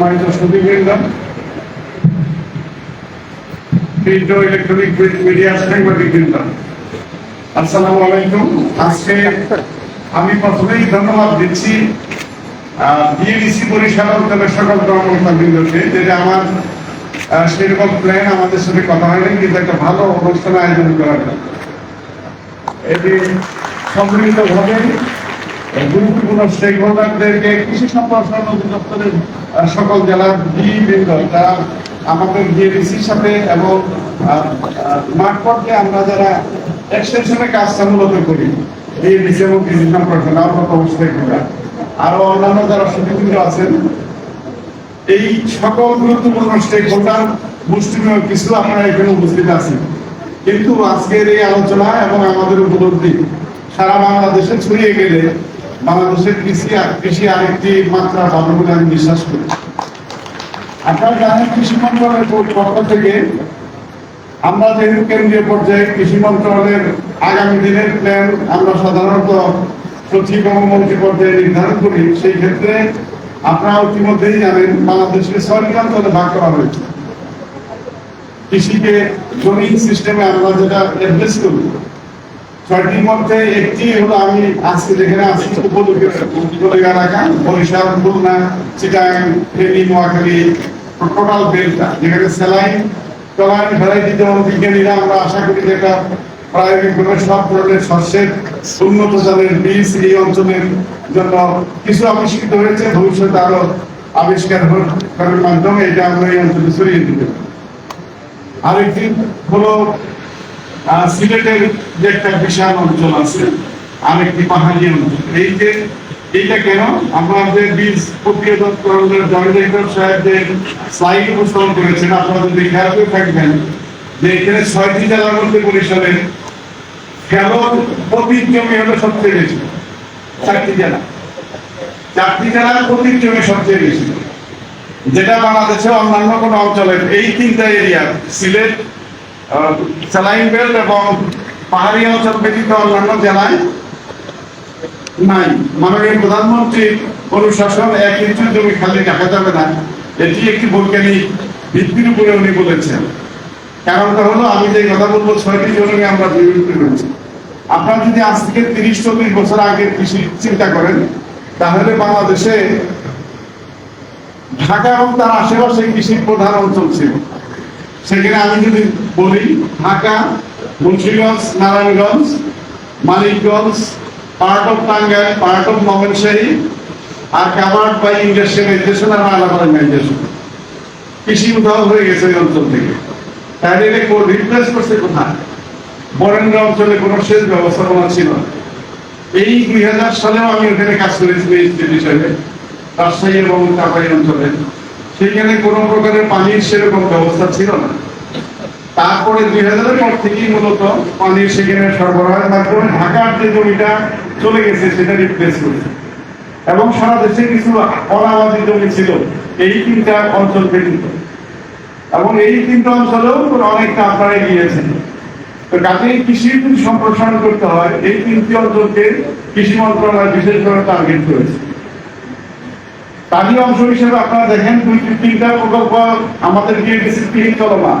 সম্মানিত সুদীবৃন্দ print electronic media সাংবাদিকবৃন্দ, আসসালামু আলাইকুম। আজকে আমি প্রথমেই ধন্যবাদ দিচ্ছি বিএডিসি বরিশাল অঞ্চলের সকল কর্মকর্তাবৃন্দকে, যেটা আমার সেরকম প্ল্যান আমাদের সাথে কথা হয়নি, কিন্তু একটা ভালো অনুষ্ঠান আয়োজন জন্য। এটি সম্মিলিতভাবে গুরুত্বপূর্ণ স্টেক হোল্ডারদেরকে কৃষি সম্প্রসারণ অধিদপ্তরের সকল জেলার বৃন্দ তারা আমাদের বিএডিসির সাথে এবং মাঠ পর্যায়ে আমরা যারা এক্সটেনশনের কাজটা মূলত করি বিএডিসি এবং কৃষি সম্প্রসারণ আমরা স্টেক হোল্ডার আরও অন্যান্য যারা সুবিধা আছেন, এই সকল গুরুত্বপূর্ণ স্টেক হোল্ডার মুষ্টিমেয় কিছু আপনারা এখানে উপস্থিত আছেন। কিন্তু আজকের এই আলোচনা এবং আমাদের উপলব্ধি, সারা বাংলাদেশে ছড়িয়ে গেলে বাংলাদেশের কৃষি কৃষি আরেকটি মাত্রা পাবে বলে আমি বিশ্বাস করি। আপনারা জানেন কৃষি মন্ত্রণালয়ের পক্ষ থেকে আমরা যেহেতু কেন্দ্রীয় পর্যায়ে কৃষি মন্ত্রণালয়ের আগামী দিনের প্ল্যান আমরা সাধারণত সচিব এবং মন্ত্রী পর্যায়ে নির্ধারণ করি, সেই ক্ষেত্রে আপনারা ইতিমধ্যেই জানেন বাংলাদেশকে ছয়টি অঞ্চলে ভাগ করা হয়েছে। কৃষিকে জমিন সিস্টেমে আমরা যেটা অ্যাড্রেস করি ছয়টির মধ্যে একটি হলো আমি আজকে যেখানে আছি এলাকা, বরিশাল, খুলনা, চিটাং, ফেনী, নোয়াখালী, টোটাল বেলটা যেখানে স্যালাইন টলাইন ভ্যারাইটি যেমন বিজ্ঞানীরা আমরা আশা করি যে একটা প্রায়োগিকভাবে সব ধরনের শস্যের উন্নত জাতের বীজ এই অঞ্চলের জন্য কিছু আবিষ্কৃত হয়েছে। ভবিষ্যতে আরও আবিষ্কার করার মাধ্যমে এটা আমরা এই অঞ্চলে ছড়িয়ে দিতে। আরেকটি হলো সিলেটের যে একটা বিশাল অঞ্চল আছে, আরেকটি পাহাড়ি অঞ্চল। এই যে, এইটা কেন? আমাদের বীজ প্রক্রিয়াজাতকরণের জয়েন্ট ডাইরেক্টর সাহেব স্লাইড উপস্থাপন করেছেন। আপনারা যদি খেয়াল করে থাকবেন যে এখানে ছয়টি জেলার মধ্যে বরিশালের কেবল পতির জমি হলো সবচেয়ে বেশি। চারটি জেলা। চারটি জেলার পতির জমি সবচেয়ে বেশি। যেটা বাংলাদেশের অন্যান্য কোন অঞ্চলের, এই তিনটা এরিয়া সিলেট স্যালাইন বেল্ট এবং পাহাড়ি অঞ্চল ব্যতীত অন্যান্য জেলায় নাই। মাননীয় প্রধানমন্ত্রীর অনুশাসন এক ইঞ্চি জমি খালি রাখা যাবে না। এটি একটি বৈজ্ঞানিক ভিত্তির উপরে উনি বলেছেন। কারণটা হলো, আমি যে কথা বলব, ছয়টি জমি আমরা বিরোধী করেছি আপনারা যদি আজ থেকে তিরিশ চল্লিশ বছর আগে কৃষি চিন্তা করেন, তাহলে বাংলাদেশে ঢাকা এবং তার আশেপাশে কৃষির প্রধান অঞ্চল ছিল। সেখানে আমি যদি বলি, Dhaka, Munshiganj, Narayanganj, Manikganj, part of Tangail, part of মগনশাহী আর কাভার্ড বাই ইন্ডাস্ট্রিয়ালাইজেশন আর আলাপারাইজেশন কৃষি উদ্ধার হয়ে গেছে ওই অঞ্চল থেকে। তাহলে এটা রিপ্লেস করছে কোথায়? বরেন্দ্র অঞ্চলে কোনো সেচ ব্যবস্থাপনা ছিল না। এই দুই হাজার সালেও আমি ওখানে কাজ করেছি ম্যাজিস্ট্রেট হিসেবে, রাজশাহী এবং চাপাই অঞ্চলে। সেখানে কোনো প্রকারের পানির সেরকম ব্যবস্থা ছিল না। তারপরে দুই হাজারের পর থেকেই মূলত পানির সেখানে সরবরাহের মাধ্যমে ঢাকার যে জমিটা চলে গেছে সেটা রিপ্লেস করেছে। এবং সারা দেশে কিছু অনাবাদী জমি ছিল, এই তিনটা অঞ্চল ব্যতীত। এবং এই তিনটা অঞ্চলেও অনেকটা আপনারা গিয়েছেন তো কাজে কৃষির যদি সম্প্রসারণ করতে হয়, এই তিনটি অঞ্চলকে কৃষি মন্ত্রণালয় বিশেষভাবে টার্গেট করেছে। তারই অংশ হিসেবে আপনারা দেখেন দুই তিনটা প্রকল্প আমাদের তিন চলমান।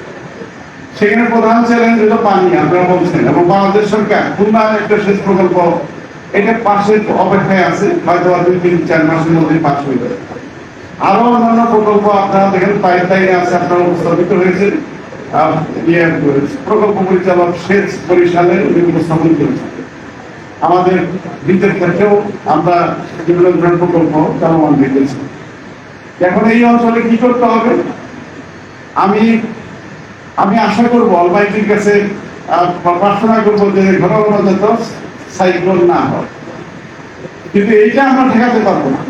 সেখানে প্রধান চ্যালেঞ্জ হলো পানি আপনারা বলছেন। এবং বাংলাদেশ সরকার খুলনা একটা সেচ প্রকল্প এটা পাশে অপেক্ষায় আছে হয়তো দুই তিন চার মাসের মধ্যে পাশ হয়ে যাবে আরও অন্যান্য প্রকল্প আপনারা দেখেন পাইপলাইনে আছে আপনারা উপস্থাপিত হয়েছে। ইয়ে, প্রকল্প পরিচালক সেচ বরিশালে উনি উপস্থাপন করেছেন। আমাদের বীজের ক্ষেত্রেও আমরা বিভিন্ন প্রকল্প চলমান রেখেছি। এখন এই অঞ্চলে কি করতে হবে? আমি আমি আশা করব অলমাইটির কাছে প্রার্থনা করব যে ঘন ঘন যত সাইক্লোন না হয়। কিন্তু এইটা আমরা ঠেকাতে পারব না।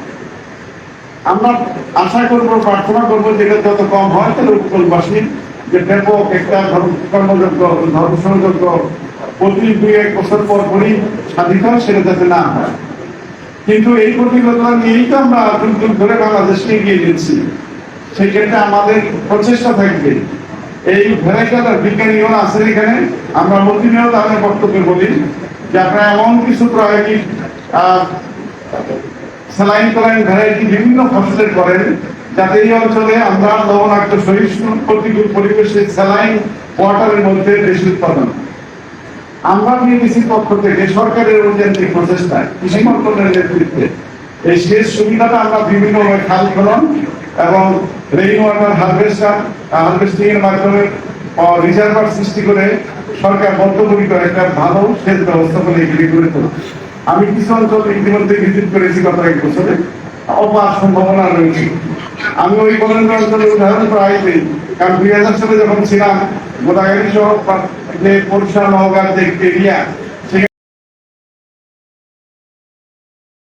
আমরা আশা করব, প্রার্থনা করব যেটা যত কম হয়, তাহলে উপকূলবাসী যে ব্যাপক একটা ধর্ম কর্মযোগ্য ধর্ম প্রতি দুই এক বছর পর পরই স্বাধীন হয়, সেটা যাতে না হয়। কিন্তু এই প্রতিবদ্ধতা নিয়েই তো আমরা যুগ যুগ ধরে বাংলাদেশকে এগিয়ে নিচ্ছি সেই ক্ষেত্রে আমাদের প্রচেষ্টা থাকবে। এই ভ্যারাইটার বিজ্ঞানীও আছেন এখানে, আমরা প্রতিনিয়ত তাদের বক্তব্যে বলি যে আপনারা এমন কিছু প্রায়োগিক স্যালাইন করেন, ভ্যারাইটি বিভিন্ন ফসলের করেন, যাতে এই অঞ্চলে আমরা লবণাক্ত, সহিষ্ণু, প্রতিকূল পরিবেশে স্যালাইন ওয়াটারের মধ্যে বেশি উৎপাদন। আমরা বিএডিসির পক্ষ থেকে সরকারের ঐজান্তিক প্রচেষ্টায়, কৃষি মন্ত্রণালয়ের নেতৃত্বে এই শেষ সুবিধাটা আমরা বিভিন্নভাবে খাল খনন এবং রেইন ওয়াটার হারভেস্টার হারভেস্টিং এর মাধ্যমে রিজার্ভার সৃষ্টি করে সরকার বদ্ধপরিকর একটা ভালো সেচ ব্যবস্থা করে এগুলি গড়ে তোলে আমি কিছু অঞ্চল ইতিমধ্যে ভিজিট করেছি গত এক বছরে। অপার সম্ভাবনা রয়েছে। আমি ওই বরেন্দ্র অঞ্চলের উদাহরণ প্রায় দিই কারণ দুই হাজার সালে যখন ছিলাম গোদাগাড়ি সহ যে পরিষ্কার নওগাঁ যে এরিয়া